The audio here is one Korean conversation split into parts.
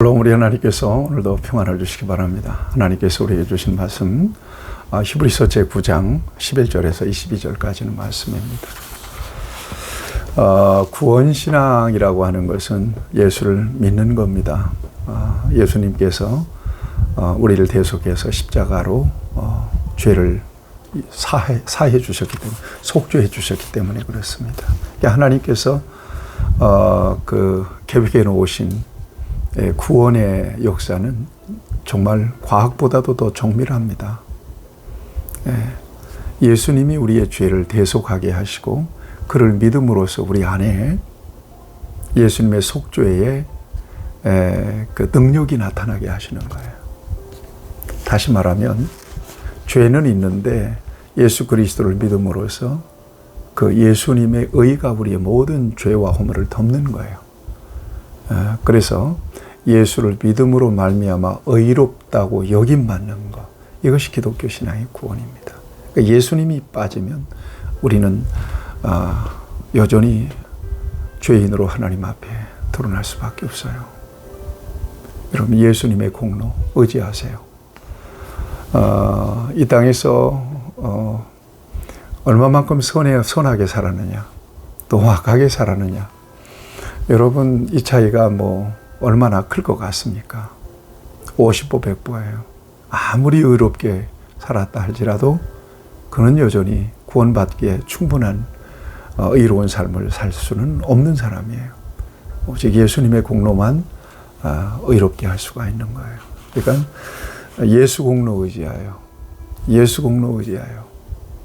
물론 우리 하나님께서 오늘도 평안을 주시기 바랍니다. 하나님께서 우리에게 주신 말씀 아, 히브리서 제9장 11절에서 22절까지는 말씀입니다. 어, 구원 신앙이라고 하는 것은 예수를 믿는 겁니다. 어, 예수님께서 어, 우리를 대속해서 십자가로 어, 죄를 사해, 사해 주셨기 때문에 속죄해 주셨기 때문에 그렇습니다. 그러니까 하나님께서 어, 그 계획해 놓으신 예, 구원의 역사는 정말 과학보다도 더 정밀합니다. 예, 예수님이 우리의 죄를 대속하게 하시고 그를 믿음으로써 우리 안에 예수님의 속죄의 에, 그 능력이 나타나게 하시는 거예요. 다시 말하면 죄는 있는데 예수 그리스도를 믿음으로써 그 예수님의 의가 우리의 모든 죄와 허물을 덮는 거예요. 에, 그래서 예수를 믿음으로 말미암아 의롭다고 여김 받는 것 이것이 기독교 신앙의 구원입니다. 그러니까 예수님이 빠지면 우리는 아, 여전히 죄인으로 하나님 앞에 드러날 수밖에 없어요. 여러분 예수님의 공로 의지하세요. 어, 이 땅에서 어, 얼마만큼 선해, 선하게 살았느냐, 또 악하게 살았느냐. 여러분 이 차이가 뭐 얼마나 클 것 같습니까? 50보 100보예요. 아무리 의롭게 살았다 할지라도 그는 여전히 구원받기에 충분한 어, 의로운 삶을 살 수는 없는 사람이에요. 오직 예수님의 공로만 아, 의롭게 할 수가 있는 거예요. 그러니까 예수 공로 의지하여 예수 공로 의지하여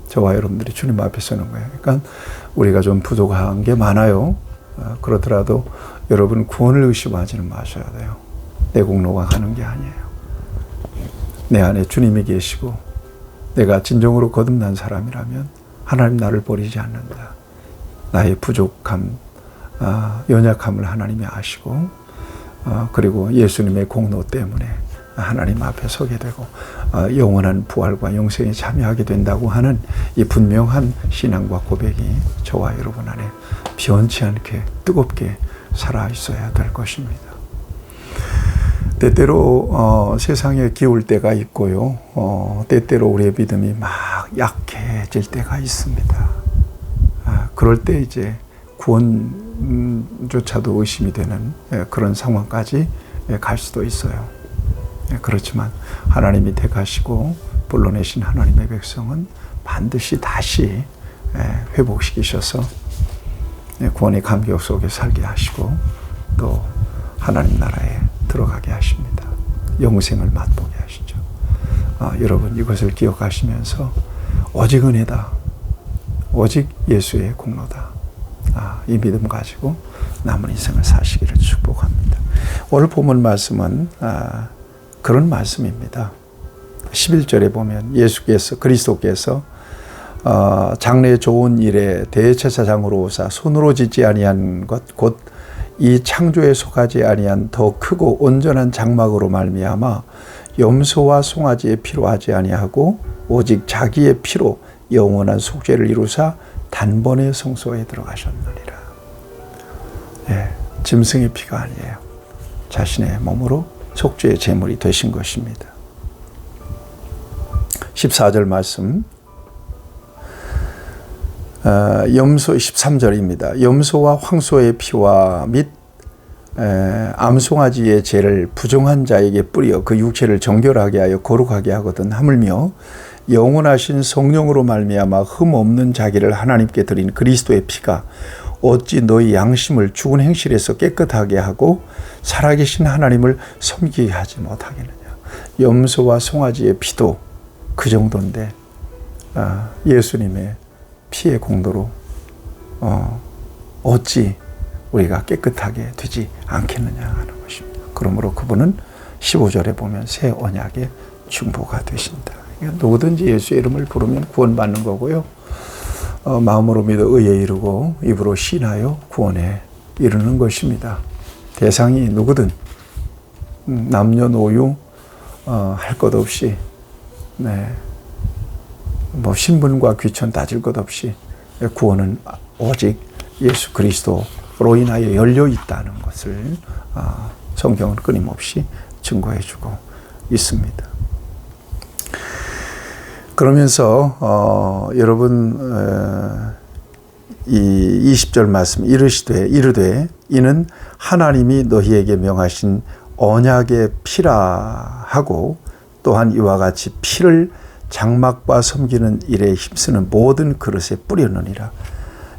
저와 여러분들이 주님 앞에 서는 거예요. 그러니까 우리가 좀 부족한 게 많아요. 어, 그렇더라도 여러분 구원을 의심하지는 마셔야 돼요. 내 공로가 가는 게 아니에요. 내 안에 주님이 계시고 내가 진정으로 거듭난 사람이라면 하나님 나를 버리지 않는다. 나의 부족함, 아, 연약함을 하나님이 아시고 어, 그리고 예수님의 공로 때문에 하나님 앞에 서게 되고 어, 영원한 부활과 영생에 참여하게 된다고 하는 이 분명한 신앙과 고백이 저와 여러분 안에 변치 않게 뜨겁게 살아 있어야 될 것입니다. 때때로 어, 세상에 기울 때가 있고요. 어, 때때로 우리의 믿음이 막 약해질 때가 있습니다. 아, 그럴 때 이제 구원조차도 의심이 되는 예, 그런 상황까지 예, 갈 수도 있어요. 예, 그렇지만 하나님이 택하시고 불러내신 하나님의 백성은 반드시 다시 예, 회복시키셔서 예, 구원의 감격 속에 살게 하시고 또 하나님 나라에 들어가게 하십니다. 영생을 맛보게 하시죠. 아, 여러분 이것을 기억하시면서 오직 은혜다. 오직 예수의 공로다. 아, 이 믿음 가지고 남은 인생을 사시기를 축복합니다. 오늘 본문 말씀은 아, 그런 말씀입니다. 11절에 보면 예수께서 그리스도께서 어, 장래 좋은 일에 대제사장으로 오사 손으로 짓지 아니한 것 곧 이 창조에 속하지 아니한 더 크고 온전한 장막으로 말미암아 염소와 송아지의 피로 하지 아니하고 오직 자기의 피로 영원한 속죄를 이루사 단번에 성소에 들어가셨느니라. 예, 짐승의 피가 아니에요. 자신의 몸으로 속죄의 제물이 되신 것입니다. 14절 말씀 어, 염소 13절입니다. 염소와 황소의 피와 및 에, 암송아지의 죄를 부정한 자에게 뿌려 그 육체를 정결하게 하여 거룩하게 하거든 하물며 영원하신 성령으로 말미암아 흠 없는 자기를 하나님께 드린 그리스도의 피가 어찌 너희 양심을 죽은 행실에서 깨끗하게 하고 살아계신 하나님을 섬기게 하지 못하겠느냐. 염소와 송아지의 피도 그 정도인데 아, 예수님의 피의 공도로 어, 어찌 우리가 깨끗하게 되지 않겠느냐 하는 것입니다. 그러므로 그분은 15절에 보면 새 언약의 중보가 되신다. 누구든지 예수의 이름을 부르면 구원받는 거고요. 어, 마음으로 믿어 의에 이르고 입으로 신하여 구원에 이르는 것입니다. 대상이 누구든 음, 남녀노유 어, 할 것 없이 네. 뭐 신분과 귀천 따질 것 없이 구원은 오직 예수 그리스도로 인하여 열려 있다는 것을 어, 성경은 끊임없이 증거해 주고 있습니다. 그러면서 어, 여러분 어, 이 20절 말씀 이르시되 이르되 이는 하나님이 너희에게 명하신 언약의 피라 하고 또한 이와 같이 피를 장막과 섬기는 일에 힘쓰는 모든 그릇에 뿌렸느니라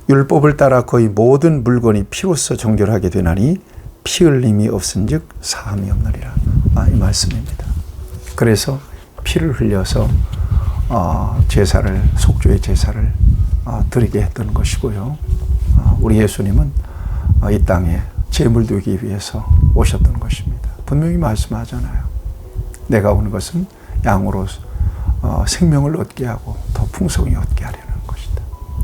율법을 따라 거의 모든 물건이 피로써 정결하게 되나니 피 흘림이 없은즉 사함이 없느니라 아, 이 말씀입니다. 그래서 피를 흘려서 어, 제사를 속죄의 제사를 어, 드리게 했던 것이고요. 어, 우리 예수님은 어, 이 땅에 제물 되기 위해서 오셨던 것입니다. 분명히 말씀하잖아요. 내가 온 것은 양으로 어, 생명을 얻게 하고 더 풍성히 얻게 하려는 것이다.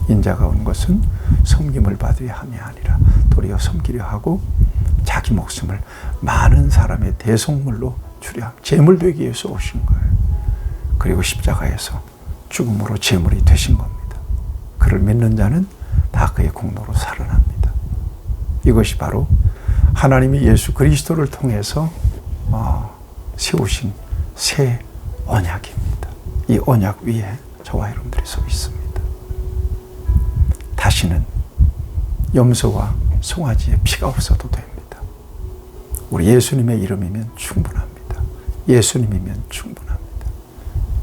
인자가 온 것은 섬김을 받으려 함이 아니라 도리어 섬기려 하고 자기 목숨을 많은 사람의 대속물로 주려 제물 되기 위해서 오신 거예요. 그리고 십자가에서 죽음으로 제물이 되신 겁니다. 그를 믿는 자는 다 그의 공로로 살아납니다. 이것이 바로 하나님이 예수 그리스도를 통해서 어, 세우신 새 언약입니다. 이 언약 위에 저와 여러분들이 서 있습니다. 다시는 염소와 송아지의 피가 없어도 됩니다. 우리 예수님의 이름이면 충분합니다. 예수님이면 충분합니다.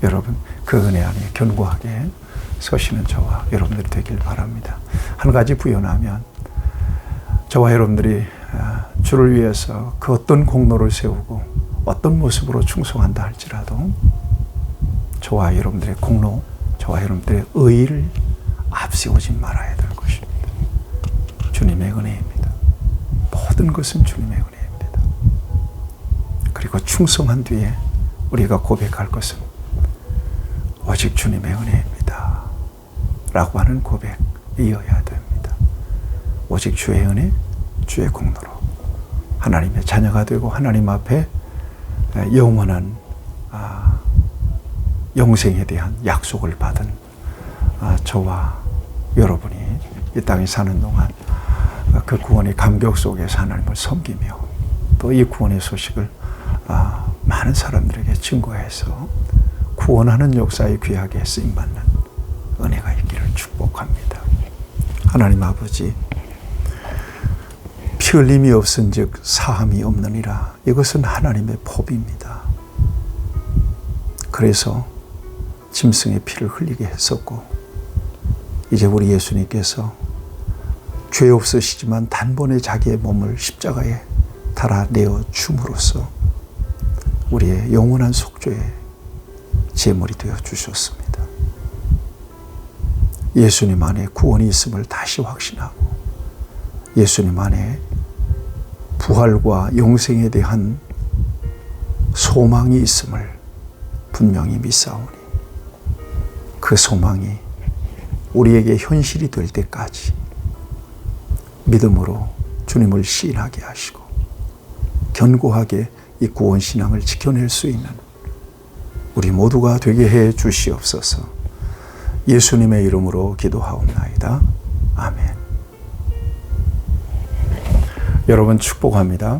여러분 그 은혜 안에 견고하게 서시는 저와 여러분들이 되길 바랍니다. 한 가지 부연하면 저와 여러분들이 아, 주를 위해서 그 어떤 공로를 세우고 어떤 모습으로 충성한다 할지라도 저와 여러분들의 공로, 저와 여러분들의 의의를 앞세우지 말아야 될 것입니다. 주님의 은혜입니다. 모든 것은 주님의 은혜입니다. 그리고 충성한 뒤에 우리가 고백할 것은 오직 주님의 은혜입니다. 라고 하는 고백이어야 됩니다. 오직 주의 은혜, 주의 공로로 하나님의 자녀가 되고 하나님 앞에 영원한 아, 영생에 대한 약속을 받은 아, 저와 여러분이 이 땅에 사는 동안 그 구원의 감격 속에서 하나님을 섬기며 또 이 구원의 소식을 아, 많은 사람들에게 증거해서 구원하는 역사에 귀하게 쓰임받는 은혜가 있기를 축복합니다. 하나님 아버지, 피 흘림이 없은 즉 사함이 없느니라. 이것은 하나님의 법입니다. 그래서 짐승의 피를 흘리게 했었고, 이제 우리 예수님께서 죄 없으시지만 단번에 자기의 몸을 십자가에 달아내어 줌으로써 우리의 영원한 속죄에 제물이 되어 주셨습니다. 예수님 안에 구원이 있음을 다시 확신하고 예수님 안에 부활과 영생에 대한 소망이 있음을 분명히 믿사오니 그 소망이 우리에게 현실이 될 때까지 믿음으로 주님을 시인하게 하시고 견고하게 이 구원 신앙을 지켜낼 수 있는 우리 모두가 되게 해 주시옵소서. 예수님의 이름으로 기도하옵나이다. 아멘. 여러분 축복합니다.